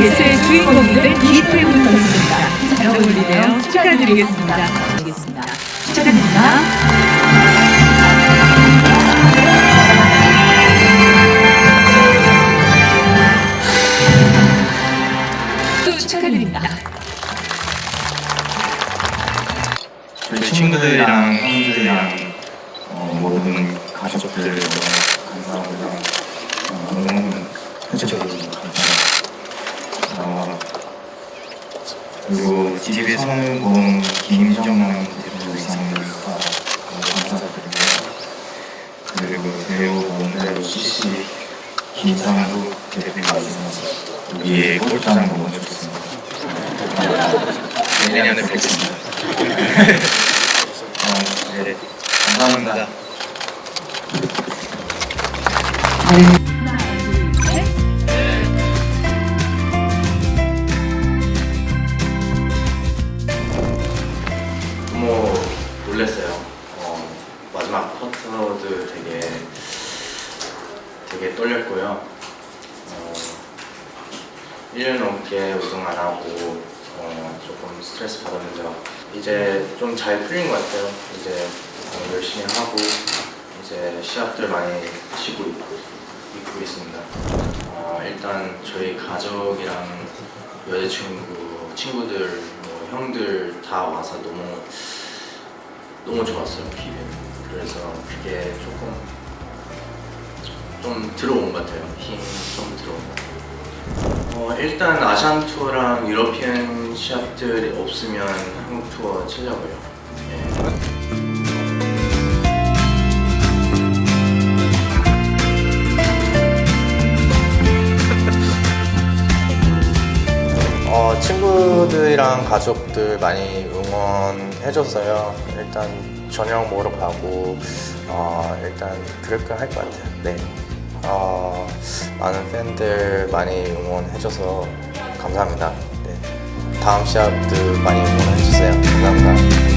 개최 주인공이 된 이태훈 선수입니다. 잘 어울리네요. 축하드리겠습니다. 알겠습니다. 축하드립니다. 또 축하드립니다. 우리 친구들이랑 형들이랑 어, 모든 가족들 감사하고요. 어, 너무 감사합니다. 어, 그리고 TV 성우공 김정남 대표 이상님과 너무 감사드리고요. 그리고 배우 원대로 CC 김상국 대표님께서 여기에 꼴장 너무 좋습니다. 내년에 뵙겠습니다. 어, 네. 감사합니다. 너무 놀랐어요. 어, 마지막 퍼터도 되게 되게 떨렸고요. 어, 1년 넘게 우승 안 하고 어, 조금 스트레스 받았는데 이제 좀 잘 풀린 것 같아요. 이제 어, 열심히 하고 이제 시합들 많이 치고 있고, 있고 있습니다. 어, 일단 저희 가족이랑 여자친구, 친구들, 뭐 형들 다 와서 너무 너무 좋았어요 기분. 그래서 그게 조금 좀 들어온 것 같아요. 힘 좀 들어온 것 같아요. 어, 일단 아시안 투어랑 유러피안 시합들이 없으면 한국 투어 치려고요. 네. 어, 친구들이랑 가족들 많이 응원해줬어요. 일단 저녁 먹으러 가고 어, 일단 그렇게 할것 같아요. 네. 어, 많은 팬들 많이 응원해줘서 감사합니다. 네. 다음 시합도 많이 응원해주세요. 감사합니다.